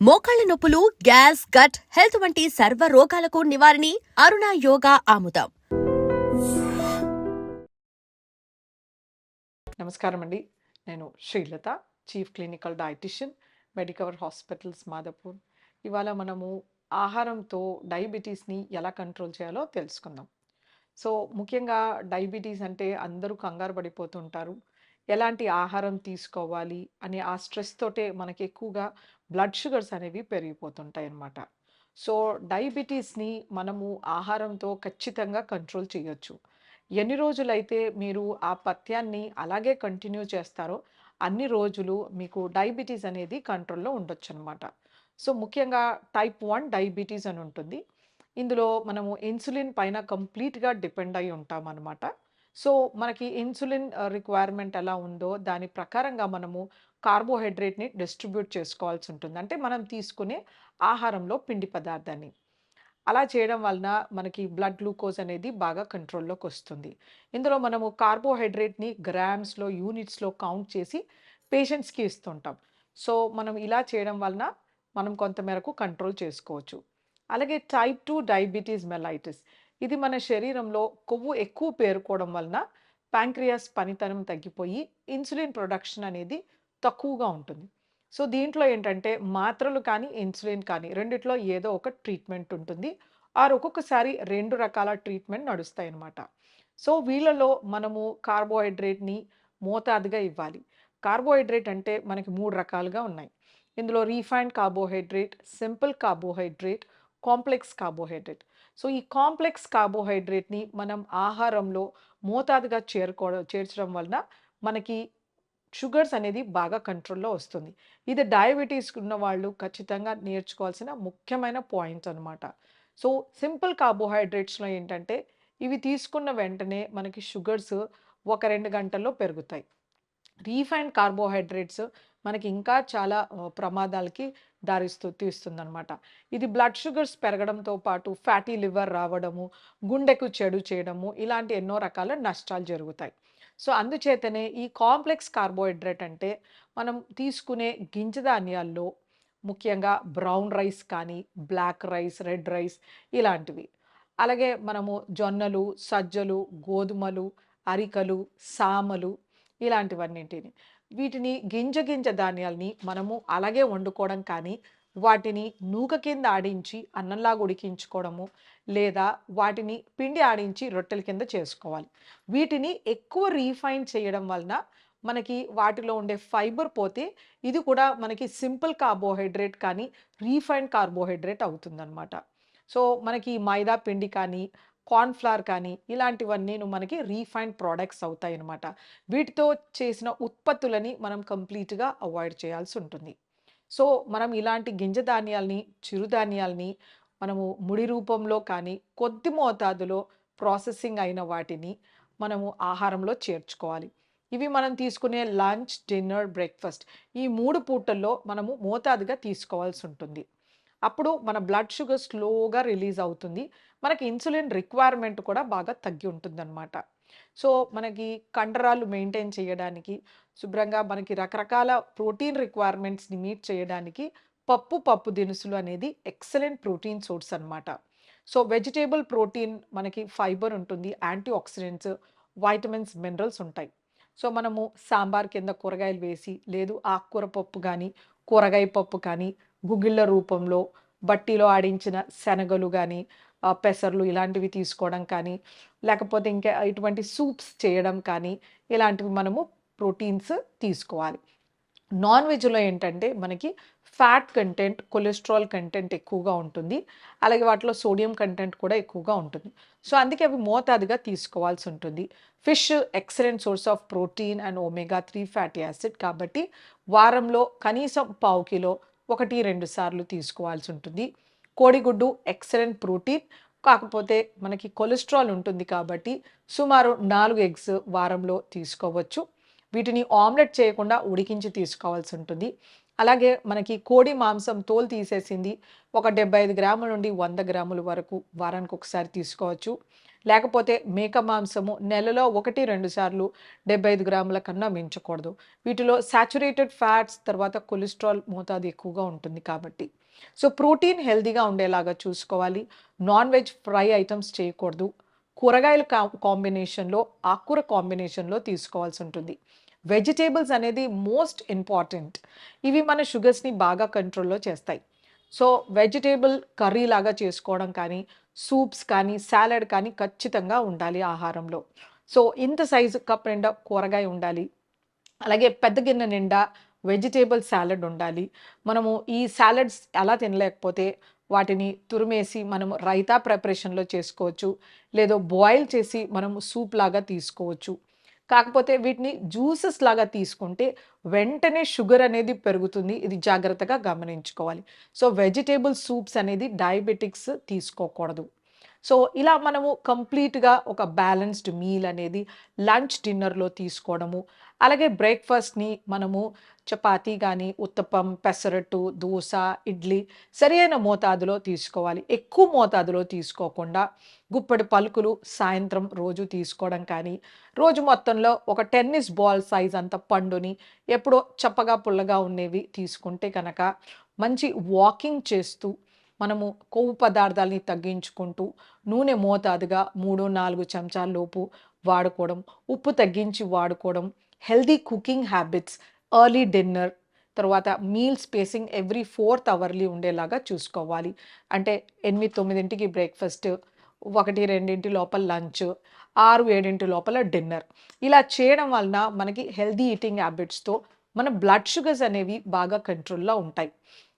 మోకాళ్ళ నొప్పులు gas gut health వంటి సర్వ రోగాలకు నివారణి అరుణ యోగా ఆముదం. నమస్కారం అండి నేను Srilatha chief clinical dietitian Medicover hospitals Madhapur. ఇవాళ మనము ఆహారంతో డయాబెటీస్ని ఎలా కంట్రోల్ చేయాలో తెలుసుకుందాం. సో ముఖ్యంగా డయాబెటీస్ అంటే అందరూ కంగారు పడిపోతుంటారు. ఎలాంటి ఆహారం తీసుకోవాలి అనే ఆ స్ట్రెస్ తోటే మనకి ఎక్కువగా బ్లడ్ షుగర్స్ అనేవి పెరిగిపోతుంటాయి అన్నమాట సో డయాబెటీస్ని మనము ఆహారంతో ఖచ్చితంగా కంట్రోల్ చేయొచ్చు. ఎన్ని రోజులైతే మీరు ఆ పథ్యాన్ని అలాగే కంటిన్యూ చేస్తారో అన్ని రోజులు మీకు డయాబెటీస్ అనేది కంట్రోల్లో ఉండొచ్చు అనమాట సో ముఖ్యంగా టైప్ వన్ డయాబెటీస్ అని ఉంటుంది. ఇందులో మనము ఇన్సులిన్ పైన కంప్లీట్గా డిపెండ్ అయి ఉంటాం అనమాట సో మనకి ఇన్సులిన్ రిక్వైర్మెంట్ ఎలా ఉందో దాని ప్రకారంగా మనము కార్బోహైడ్రేట్ని డిస్ట్రిబ్యూట్ చేసుకోవాల్సి ఉంటుంది. అంటే మనం తీసుకునే ఆహారంలో పిండి పదార్థాన్ని. అలా చేయడం వలన మనకి బ్లడ్ గ్లూకోజ్ అనేది బాగా కంట్రోల్లోకి వస్తుంది. ఇందులో మనము కార్బోహైడ్రేట్ని గ్రామ్స్లో యూనిట్స్లో కౌంట్ చేసి పేషెంట్స్కి ఇస్తుంటాం. సో మనం ఇలా చేయడం వలన మనం కొంతమేరకు కంట్రోల్ చేసుకోవచ్చు. అలాగే టైప్ టూ డయాబెటీస్ మెలైటిస్. ఇది మన శరీరంలో కొవ్వు ఎక్కువ పేరుకోవడం వలన ప్యాంక్రియాస్ పనితనం తగ్గిపోయి ఇన్సులిన్ ప్రొడక్షన్ అనేది తక్కువగా ఉంటుంది. సో దీంట్లో ఏంటంటే మాత్రలు కానీ ఇన్సులిన్ కానీ రెండిట్లో ఏదో ఒక ట్రీట్మెంట్ ఉంటుంది. ఆరు ఒక్కొక్కసారి రెండు రకాల ట్రీట్మెంట్ నడుస్తాయి అన్నమాట. సో వీళ్ళలో మనము కార్బోహైడ్రేట్ని మోతాదుగా ఇవ్వాలి. కార్బోహైడ్రేట్ అంటే మనకి మూడు రకాలుగా ఉన్నాయి. ఇందులో refined carbohydrate simple carbohydrate complex carbohydrate. So ఈ కాంప్లెక్స్ కార్బోహైడ్రేట్ని మనం ఆహారంలో మోతాదుగా చేరుకోవడం చేర్చడం వలన మనకి షుగర్స్ అనేది బాగా కంట్రోల్లో వస్తుంది. ఇది డయాబెటీస్ ఉన్న వాళ్ళు ఖచ్చితంగా నేర్చుకోవాల్సిన ముఖ్యమైన పాయింట్ అనమాట సో సింపుల్ కార్బోహైడ్రేట్స్లో ఏంటంటే ఇవి తీసుకున్న వెంటనే మనకి షుగర్స్ ఒక రెండు గంటల్లో పెరుగుతాయి. రీఫైన్డ్ కార్బోహైడ్రేట్స్ మనకి ఇంకా చాలా ప్రమాదాలకి దారిస్తూ తీస్తుందనమాట ఇది బ్లడ్ షుగర్స్ పెరగడంతో పాటు ఫ్యాటీ లివర్ రావడము గుండెకు చెడు చేయడము ఇలాంటి ఎన్నో రకాల నష్టాలు జరుగుతాయి. సో అందుచేతనే ఈ కాంప్లెక్స్ కార్బోహైడ్రేట్ అంటే మనం తీసుకునే గింజ ధాన్యాల్లో ముఖ్యంగా బ్రౌన్ రైస్ కానీ బ్లాక్ రైస్ రెడ్ రైస్ ఇలాంటివి. అలాగే మనము జొన్నలు సజ్జలు గోధుమలు అరికలు సామలు ఇలాంటివన్నింటిని. వీటిని గింజ గింజ ధాన్యాల్ని మనము అలాగే వండుకోవడం కానీ వాటిని నూక కింద ఆడించి అన్నంలాగా ఉడికించుకోవడము లేదా వాటిని పిండి ఆడించి రొట్టెల కింద చేసుకోవాలి. వీటిని ఎక్కువ రీఫైన్ చేయడం వలన మనకి వాటిలో ఉండే ఫైబర్ పోతే ఇది కూడా మనకి సింపుల్ కార్బోహైడ్రేట్ కానీ రీఫైన్డ్ కార్బోహైడ్రేట్ అవుతుందన్నమాట. సో మనకి మైదా పిండి కానీ కార్న్ఫ్లవర్ కానీ ఇలాంటివన్నీ మనకి రీఫైన్డ్ ప్రోడక్ట్స్ అవుతాయి అన్నమాట వీటితో చేసిన ఉత్పత్తులని మనం కంప్లీట్గా అవాయిడ్ చేయాల్సి ఉంటుంది. సో మనం ఇలాంటి గింజ ధాన్యాల్ని చిరుధాన్యాల్ని మనము ముడి రూపంలో కానీ కొద్ది మోతాదులో ప్రాసెసింగ్ అయిన వాటిని మనము ఆహారంలో చేర్చుకోవాలి. ఇవి మనం తీసుకునే లంచ్ డిన్నర్ బ్రేక్ఫాస్ట్ ఈ మూడు పూటల్లో మనము మోతాదుగా తీసుకోవాల్సి ఉంటుంది. అప్పుడు మన బ్లడ్ షుగర్ స్లోగా రిలీజ్ అవుతుంది. మనకి ఇన్సులిన్ రిక్వైర్మెంట్ కూడా బాగా తగ్గి ఉంటుందన్నమాట. సో మనకి కండరాలు మెయింటైన్ చేయడానికి శుభ్రంగా మనకి రకరకాల ప్రోటీన్ రిక్వైర్మెంట్స్ని మీట్ చేయడానికి పప్పు పప్పు దినుసులు అనేది ఎక్సలెంట్ ప్రోటీన్ సోర్స్ అనమాట సో వెజిటేబుల్ ప్రోటీన్ మనకి ఫైబర్ ఉంటుంది యాంటీ ఆక్సిడెంట్స్ వైటమిన్స్ మినరల్స్ ఉంటాయి. సో మనము సాంబార్ కింద కూరగాయలు వేసి లేదు ఆకుకూర పప్పు కానీ కూరగాయ పప్పు కానీ గుగ్గిళ్ళ రూపంలో బట్టీలో ఆడించిన శనగలు కానీ పెసర్లు ఇలాంటివి తీసుకోవడం కానీ లేకపోతే ఇంకా ఇటువంటి సూప్స్ చేయడం కానీ ఇలాంటివి మనము ప్రోటీన్స్ తీసుకోవాలి. నాన్ వెజ్లో ఏంటంటే మనకి ఫ్యాట్ కంటెంట్ కొలెస్ట్రాల్ కంటెంట్ ఎక్కువగా ఉంటుంది. అలాగే వాటిలో సోడియం కంటెంట్ కూడా ఎక్కువగా ఉంటుంది. సో అందుకే అవి మోతాదుగా తీసుకోవాల్సి ఉంటుంది. Fish excellent source of protein and omega three fatty acid కాబట్టి వారంలో కనీసం పావు కిలో ఒకటి రెండు సార్లు తీసుకోవాల్సి ఉంటుంది. కోడిగుడ్డు ఎక్సలెంట్ ప్రోటీన్. కాకపోతే మనకి కొలెస్ట్రాల్ ఉంటుంది కాబట్టి సుమారు నాలుగు ఎగ్స్ వారంలో తీసుకోవచ్చు. వీటిని ఆమ్లెట్ చేయకుండా ఉడికించి తీసుకోవాల్సి ఉంటుంది. అలాగే మనకి కోడి మాంసం తోలు తీసేసింది ఒక డెబ్బై ఐదు గ్రాముల నుండి వంద గ్రాముల వరకు వారానికి ఒకసారి తీసుకోవచ్చు. లేకపోతే మేక మాంసము నెలలో ఒకటి రెండు సార్లు డెబ్బై ఐదు గ్రాముల కన్నా మించకూడదు. వీటిలో సాచురేటెడ్ ఫ్యాట్స్ తర్వాత కొలెస్ట్రాల్ మోతాదు ఎక్కువగా ఉంటుంది కాబట్టి. సో ప్రోటీన్ హెల్దీగా ఉండేలాగా చూసుకోవాలి. నాన్ వెజ్ ఫ్రై ఐటమ్స్ చేయకూడదు. కూరగాయల కా- కాంబినేషన్లో ఆకుకూర కాంబినేషన్లో తీసుకోవాల్సి ఉంటుంది. వెజిటేబుల్స్ అనేది మోస్ట్ ఇంపార్టెంట్. ఇవి మన షుగర్స్ని బాగా కంట్రోల్లో చేస్తాయి. సో వెజిటేబుల్ కర్రీ లాగా చేసుకోవడం కానీ సూప్స్ కానీ సాలడ్ కానీ ఖచ్చితంగా ఉండాలి ఆహారంలో. సో ఇంత సైజు కప్ నిండా కూరగాయ ఉండాలి. అలాగే పెద్ద గిన్నె నిండా వెజిటేబుల్ సాలడ్ ఉండాలి. మనము ఈ సాలడ్స్ ఎలా తినలేకపోతే వాటిని తురిమేసి మనము రైతా ప్రిపరేషన్లో చేసుకోవచ్చు. లేదో బాయిల్ చేసి మనము సూప్ లాగా తీసుకోవచ్చు. కాకపోతే వీటిని జ్యూసెస్ లాగా తీసుకుంటే వెంటనే షుగర్ అనేది పెరుగుతుంది. ఇది జాగ్రత్తగా గమనించుకోవాలి. సో వెజిటేబుల్ సూప్స్ అనేది డయాబెటిక్స్ తీసుకోకూడదు. సో ఇలా మనము కంప్లీట్గా ఒక బ్యాలెన్స్డ్ మీల్ అనేది లంచ్ డిన్నర్లో తీసుకోవడము అలాగే బ్రేక్ఫాస్ట్ని మనము చపాతీ కానీ ఉత్తపం పెసరట్టు దోశ ఇడ్లీ సరైన మోతాదులో తీసుకోవాలి. ఎక్కువ మోతాదులో తీసుకోకుండా గుప్పడి పలుకులు సాయంత్రం రోజు తీసుకోవడం కానీ రోజు మొత్తంలో ఒక టెన్నిస్ బాల్ సైజ్ అంత పండుని ఎప్పుడో చప్పగా పుల్లగా ఉండేవి తీసుకుంటే కనుక మంచి వాకింగ్ చేస్తూ మనము కొవ్వు పదార్థాలని తగ్గించుకుంటూ నూనె మోతాదుగా మూడు నాలుగు చెంచాల లోపు వాడుకోవడం ఉప్పు తగ్గించి వాడుకోవడం healthy cooking habits early dinner తర్వాత meal spacing every fourth hourly ఉండేలాగా చూసుకోవాలి. అంటే ఎనిమిది తొమ్మిదింటికి బ్రేక్ఫాస్ట్ ఒకటి రెండింటి లోపల లంచ్ ఆరు ఏడింటి లోపల డిన్నర్. ఇలా చేయడం వలన మనకి హెల్దీ ఈటింగ్ హ్యాబిట్స్తో మన బ్లడ్ షుగర్స్ అనేవి బాగా కంట్రోల్లో ఉంటాయి.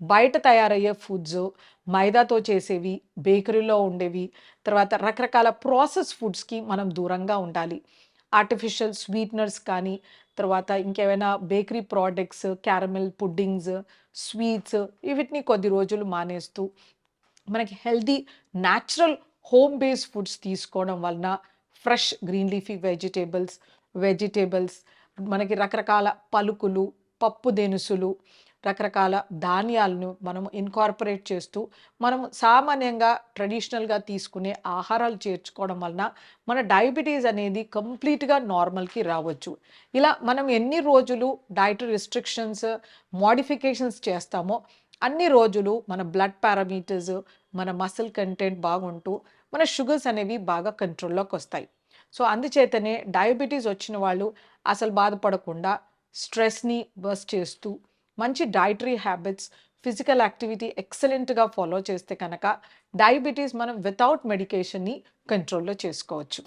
బయట తయారయ్యే ఫుడ్స్ మైదాతో చేసేవి బేకరీలో ఉండేవి తర్వాత రకరకాల ప్రాసెస్ ఫుడ్స్కి మనం దూరంగా ఉండాలి. ఆర్టిఫిషియల్ స్వీట్నర్స్ కానీ తర్వాత ఇంకేమైనా bakery products caramel puddings sweets వీటిని కొద్ది రోజులు మానేస్తూ మనకి healthy natural home based foods తీసుకోవడం వలన fresh green leafy vegetables vegetables మనకి రకరకాల పలుకులు పప్పు దినుసులు రకరకాల ధాన్యాలను మనం ఇన్కార్పొరేట్ చేస్తూ మనం సామాన్యంగా ట్రెడిషనల్గా తీసుకునే ఆహారాలు చేర్చుకోవడం వలన మన డయాబెటీస్ అనేది కంప్లీట్గా నార్మల్కి రావచ్చు. ఇలా మనం ఎన్ని రోజులు డైటరీ రిస్ట్రిక్షన్స్ మోడిఫికేషన్స్ చేస్తామో అన్ని రోజులు మన బ్లడ్ పారామీటర్స్ మన మసిల్ కంటెంట్ బాగుంటూ మన షుగర్స్ అనేవి బాగా కంట్రోల్లోకి వస్తాయి సో అందుచేతనే డయాబెటీస్ వచ్చిన వాళ్ళు అసలు బాధపడకుండా స్ట్రెస్ని బస్ చేస్తూ మంచి డైటరీ హ్యాబిట్స్ ఫిజికల్ యాక్టివిటీ ఎక్సలెంట్గా ఫాలో చేస్తే కనుక డయాబెటీస్ మనం వితౌట్ మెడికేషన్ని కంట్రోల్లో చేసుకోవచ్చు.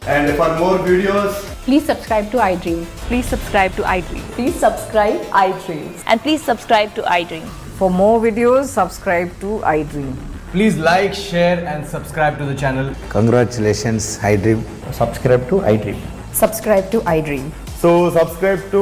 Please subscribe to iDream please subscribe to iDream please subscribe iDream and please subscribe to iDream for more videos subscribe to iDream please like share and subscribe to the channel congratulations iDream subscribe to iDream subscribe to iDream so subscribe to